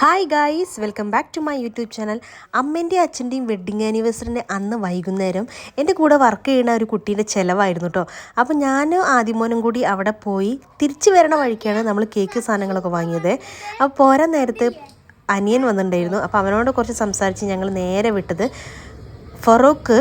Hi guys welcome back to my YouTube channel അമ്മേന്റെയും അച്ഛന്റെയും wedding ആനിവേഴ്സറിന്റെ അന്ന് വൈകുന്നേരം എന്റെ കൂടെ വർക്ക് ചെയ്യുന്ന ഒരു കുട്ടീന്റെ ചിലവായിരുന്നു കേട്ടോ അപ്പോൾ ഞാൻ ആദ്യമോനും കൂടി അവിടെ പോയി തിരിച്ചു വരണ വഴിക്കാണ് നമ്മൾ കേക്ക് സാധനങ്ങളൊക്കെ വാങ്ങിയത്. അപ്പോൾ പോരാൻ നേരത്ത് അനിയൻ വന്നിട്ടുണ്ടായിരുന്നു. അപ്പോൾ അവനോട് കുറച്ച് സംസാരിച്ച് ഞങ്ങൾ നേരെ വിട്ടത് ഫറോക്ക്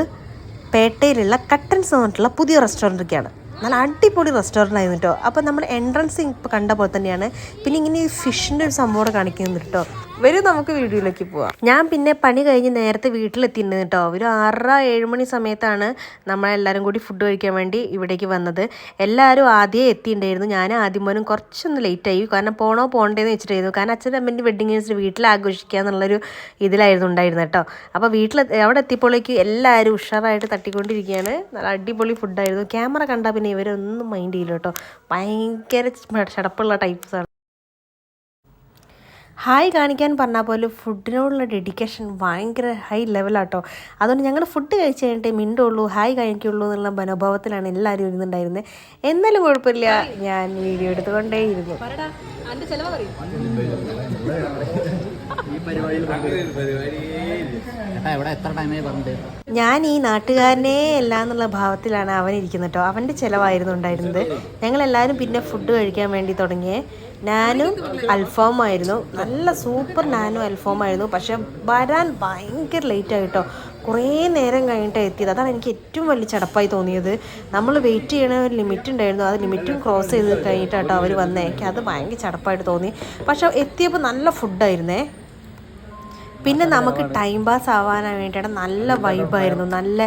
പേട്ടയിലുള്ള കട്ടൻസ് എന്ന് പറഞ്ഞിട്ടുള്ള പുതിയ റെസ്റ്റോറന്റൊക്കെയാണ് നല്ല അടിപൊളി റെസ്റ്റോറന്റ് ആയിരുന്നു കേട്ടോ അപ്പോൾ നമ്മൾ എൻട്രൻസ് ഇപ്പോൾ കണ്ട പോലെ തന്നെയാണ്. പിന്നെ ഇങ്ങനെ ഫിഷിന്റെ ഒരു സംഭവം കാണിക്കുന്നുണ്ട് കേട്ടോ വരും നമുക്ക് വീഡിയോയിലേക്ക് പോവാം. ഞാൻ പിന്നെ പണി കഴിഞ്ഞ് നേരത്തെ വീട്ടിലെത്തിയിട്ടുണ്ട് കേട്ടോ. ഒരു ആറര ഏഴ് മണി സമയത്താണ് നമ്മളെല്ലാവരും കൂടി ഫുഡ് കഴിക്കാൻ വേണ്ടി ഇവിടേക്ക് വന്നത്. എല്ലാവരും ആദ്യമേ എത്തിയിട്ടുണ്ടായിരുന്നു. ഞാൻ ആദ്യം പോലും കുറച്ചൊന്ന് ലേറ്റ് ആയി. കാരണം പോണോ പോകണ്ടേന്ന് വെച്ചിട്ടായിരുന്നു. കാരണം അച്ഛന്റെ അമ്മേന്റെ വെഡിങ് ആനിവേഴ്സറി വീട്ടിൽ ആഘോഷിക്കുക എന്നുള്ളൊരു ഇതിലായിരുന്നു ഉണ്ടായിരുന്നത് കേട്ടോ. അപ്പോൾ വീട്ടിൽ അവിടെ എത്തിയപ്പോഴേക്ക് എല്ലാവരും ഉഷാറായിട്ട് തട്ടിക്കൊണ്ടിരിക്കുകയാണ്. നല്ല അടിപൊളി ഫുഡായിരുന്നു ക്യാമറ കണ്ടാൽ പിന്നെ ഇവരൊന്നും മൈൻഡ് ചെയ്യില്ല കേട്ടോ. ഭയങ്കര ചടപ്പുള്ള ടൈപ്സാണ് ഹായ് കാണിക്കാൻ പറഞ്ഞാൽ പോലും ഫുഡിനോടുള്ള ഡെഡിക്കേഷൻ ഭയങ്കര ഹൈ ലെവലാട്ടോ. അതുകൊണ്ട് ഞങ്ങൾ ഫുഡ് കഴിച്ച് കഴിഞ്ഞിട്ട് മിണ്ടുള്ളൂ ഹായ് കഴിക്കുള്ളൂ എന്നുള്ള മനോഭാവത്തിലാണ് എല്ലാവരും ഇരുന്നുണ്ടായിരുന്നത് എന്നാലും കുഴപ്പമില്ല ഞാൻ വീഡിയോ എടുത്തുകൊണ്ടേയിരുന്നു. ഇരുന്നു എത്ര ടൈമായി പറഞ്ഞിട്ട്? ഞാൻ ഈ നാട്ടുകാരനെ അല്ല എന്നുള്ള ഭാവത്തിലാണ് അവൻ ഇരിക്കുന്നത് കേട്ടോ അവന്റെ ചിലവായിരുന്നു ഉണ്ടായിരുന്നത്. ഞങ്ങൾ എല്ലാവരും പിന്നെ ഫുഡ് കഴിക്കാൻ വേണ്ടി തുടങ്ങിയേ. നാനും അൽഫാമായിരുന്നു നല്ല സൂപ്പർ നാനും അൽഫാമായിരുന്നു പക്ഷെ വരാൻ ഭയങ്കര ലേറ്റ് ആയിട്ടോ കുറേ നേരം കഴിഞ്ഞിട്ട് എത്തിയത്. അതാണ് എനിക്ക് ഏറ്റവും വലിയ ചടപ്പായി തോന്നിയത്. നമ്മൾ വെയിറ്റ് ചെയ്യണ ഒരു ലിമിറ്റ് ഉണ്ടായിരുന്നു. അത് ലിമിറ്റും ക്രോസ് ചെയ്ത് കഴിഞ്ഞിട്ടാട്ടോ അവർ വന്നേ. അത് ഭയങ്കര ചടപ്പായിട്ട് തോന്നി. പക്ഷെ എത്തിയപ്പോൾ നല്ല ഫുഡായിരുന്നേ പിന്നെ നമുക്ക് ടൈം പാസ് ആവാൻ വേണ്ടിയിട്ട് നല്ല വൈബായിരുന്നു നല്ല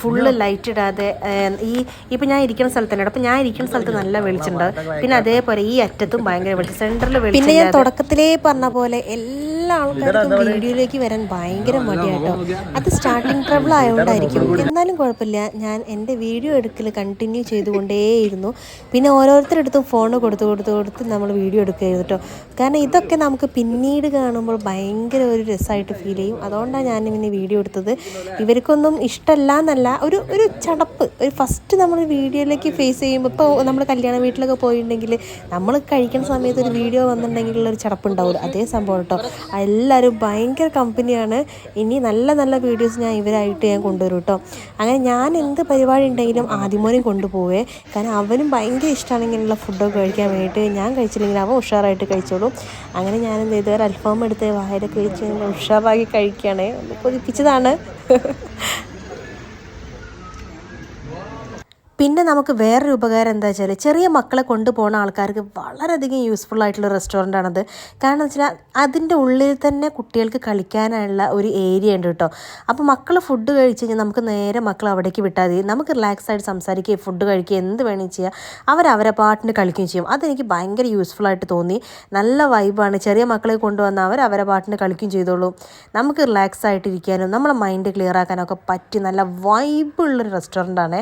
ഫുള്ള് ലൈറ്റ് ഇടാതെ ഈ ഇപ്പം ഞാൻ ഇരിക്കുന്ന സ്ഥലത്ത് തന്നെ അപ്പം ഞാൻ ഇരിക്കുന്ന സ്ഥലത്ത് നല്ല വെളിച്ചുണ്ട് പിന്നെ അതേപോലെ ഈ അറ്റത്തും ഭയങ്കര വെളിച്ചം. സെന്ററിൽ വെളിച്ചം പിന്നെ ഞാൻ തുടക്കത്തിലേ പറഞ്ഞ പോലെ എല്ലാ ആൾക്കാർക്കും വീഡിയോയിലേക്ക് വരാൻ ഭയങ്കര മടിയാട്ടോ അത് സ്റ്റാർട്ടിങ് ട്രബിൾ ആയതുകൊണ്ടായിരിക്കും എന്നാലും കുഴപ്പമില്ല. ഞാൻ എന്റെ വീഡിയോ എടുക്കൽ കണ്ടിന്യൂ ചെയ്തുകൊണ്ടേയിരുന്നു. പിന്നെ ഓരോരുത്തരെടുത്തും ഫോൺ കൊടുത്ത് കൊടുത്ത് കൊടുത്ത് നമ്മൾ വീഡിയോ എടുക്കുകയായിരുന്നു കേട്ടോ. കാരണം ഇതൊക്കെ നമുക്ക് പിന്നീട് കാണുമ്പോൾ ഭയങ്കര ഒരു രസമായിട്ട് ഫീൽ ചെയ്യും. അതുകൊണ്ടാണ് ഞാൻ പിന്നെ വീഡിയോ എടുത്തത്. ഇവർക്കൊന്നും ഇഷ്ടമല്ല എന്നല്ല ഒരു ഒരു ചടപ്പ്. ഒരു ഫസ്റ്റ് നമ്മൾ വീഡിയോയിലേക്ക് ഫേസ് ചെയ്യുമ്പോൾ ഇപ്പോൾ നമ്മൾ കല്യാണ വീട്ടിലൊക്കെ പോയിട്ടുണ്ടെങ്കിൽ നമ്മൾ കഴിക്കുന്ന സമയത്ത് ഒരു വീഡിയോ വന്നിട്ടുണ്ടെങ്കിൽ ഒരു ചടപ്പ് ഉണ്ടാവും അതേ സംഭവം കേട്ടോ. എല്ലാവരും ഭയങ്കര കമ്പനിയാണ്. ഇനി നല്ല നല്ല വീഡിയോസ് ഞാൻ ഇവരായിട്ട് ഞാൻ കൊണ്ടുവരും കേട്ടോ അങ്ങനെ ഞാൻ എന്ത് പരിപാടി ഉണ്ടെങ്കിലും ആദ്യമോനും കൊണ്ടുപോവേ. കാരണം അവനും ഭയങ്കര ഇഷ്ടമാണ് ഇങ്ങനെയുള്ള ഫുഡൊക്കെ കഴിക്കാൻ വേണ്ടിയിട്ട് ഞാൻ കഴിച്ചില്ലെങ്കിൽ അവൻ ഉഷാറായിട്ട് കഴിച്ചോളൂ. അങ്ങനെ ഞാൻ എന്ത് ചെയ്തു? ഒരു അൽഫാം എടുത്ത് വായലൊക്കെ ഇങ്ങനെ ഉഷാറാക്കി കഴിക്കുകയാണ്. കൊതിപ്പിച്ചതാണ്. പിന്നെ നമുക്ക് വേറൊരു ഉപകാരം എന്താ വെച്ചാൽ ചെറിയ മക്കളെ കൊണ്ടുപോകുന്ന ആൾക്കാർക്ക് വളരെയധികം യൂസ്ഫുൾ ആയിട്ടുള്ള റെസ്റ്റോറന്റ് ആണത്. കാരണം വെച്ചാൽ അതിന്റെ ഉള്ളിൽ തന്നെ കുട്ടികൾക്ക് കളിക്കാനുള്ള ഒരു ഏരിയ ഉണ്ട് കേട്ടോ. അപ്പോൾ മക്കൾ ഫുഡ് കഴിച്ച് കഴിഞ്ഞാൽ നമുക്ക് നേരെ മക്കൾ അവിടേക്ക് വിട്ടാൽ മതി. നമുക്ക് റിലാക്സ് ആയിട്ട് സംസാരിക്കുകയും ഫുഡ് കഴിക്കുക എന്ത് വേണമെങ്കിൽ ചെയ്യുക അവർ അവരെ പാട്ടിന് കളിക്കുകയും ചെയ്യും. അതെനിക്ക് ഭയങ്കര യൂസ്ഫുൾ ആയിട്ട് തോന്നി. നല്ല വൈബാണ് ചെറിയ മക്കളെ കൊണ്ടുവന്ന അവർ അവരെ പാട്ടിന് കളിക്കുകയും ചെയ്തോളൂ. നമുക്ക് റിലാക്സ് ആയിട്ടിരിക്കാനും നമ്മളെ മൈൻഡ് ക്ലിയർ ആക്കാനൊക്കെ പറ്റി നല്ല വൈബുള്ളൊരു റെസ്റ്റോറന്റാണ്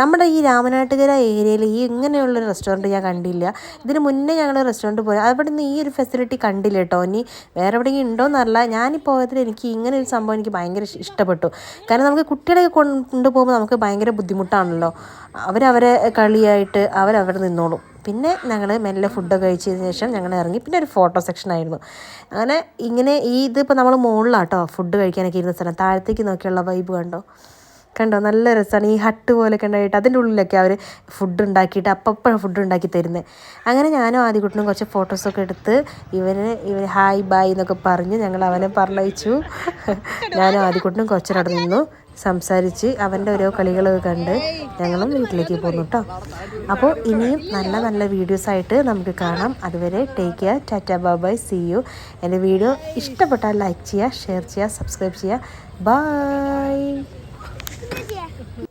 നമ്മുടെ ഈ രാമനാട്ടുകര ഏരിയയിൽ ഈ ഇങ്ങനെയുള്ളൊരു റെസ്റ്റോറന്റ് ഞാൻ കണ്ടില്ല. ഇതിന് മുന്നേ ഞങ്ങൾ റെസ്റ്റോറന്റ് പോയി. അവിടെ നിന്ന് ഈ ഒരു ഫെസിലിറ്റി കണ്ടില്ല കേട്ടോ ഇനി വേറെ എവിടെയെങ്കിലും ഉണ്ടോയെന്നറിയില്ല ഞാനീ പോയതിൽ എനിക്ക് ഇങ്ങനെ ഒരു സംഭവം എനിക്ക് ഭയങ്കര ഇഷ്ടപ്പെട്ടു. കാരണം നമുക്ക് കുട്ടികളെ കൊണ്ടുപോകുമ്പോൾ നമുക്ക് ഭയങ്കര ബുദ്ധിമുട്ടാണല്ലോ. അവരവരെ കളിയായിട്ട് അവരവിടെ നിന്നോളും. പിന്നെ ഞങ്ങൾ മെല്ലെ ഫുഡൊക്കെ കഴിച്ചതിന് ശേഷം ഞങ്ങൾ ഇറങ്ങി. പിന്നെ ഒരു ഫോട്ടോ സെക്ഷൻ ആയിരുന്നു. അങ്ങനെ ഇങ്ങനെ ഈ ഇതിപ്പോൾ നമ്മൾ മുകളിലാട്ടോ ഫുഡ് കഴിക്കാനൊക്കെ ഇരുന്ന സ്ഥലം. താഴത്തേക്ക് നോക്കിയുള്ള വൈബ് കണ്ടോ? കണ്ടോ? നല്ല രസമാണ് ഈ ഹട്ട് പോലെയൊക്കെ ഉണ്ടായിട്ട് അതിന്റെ ഉള്ളിലൊക്കെ അവർ ഫുഡ് ഉണ്ടാക്കിയിട്ട് അപ്പം ഫുഡ് ഉണ്ടാക്കി തരുന്നത് അങ്ങനെ ഞാനും ആദ്യകുട്ടനും കുറച്ച് ഫോട്ടോസൊക്കെ എടുത്ത് ഇവന് ഇവർ ഹായ് ബായ് എന്നൊക്കെ പറഞ്ഞ് ഞങ്ങൾ അവനെ പറഞ്ഞയച്ചു. ഞാനും ആദ്യകുട്ടനും കുറച്ചൊരവിടെ നിന്നു. സംസാരിച്ച് അവന്റെ ഓരോ കളികളൊക്കെ കണ്ട് ഞങ്ങളും വീട്ടിലേക്ക് പോന്നു കേട്ടോ അപ്പോൾ ഇനിയും നല്ല നല്ല വീഡിയോസ് ആയിട്ട് നമുക്ക് കാണാം. അതുവരെ take care Tata bye see you എന്റെ വീഡിയോ ഇഷ്ടപ്പെട്ടാൽ ലൈക്ക് ചെയ്യുക ഷെയർ ചെയ്യുക സബ്സ്ക്രൈബ് ചെയ്യുക. ബൈ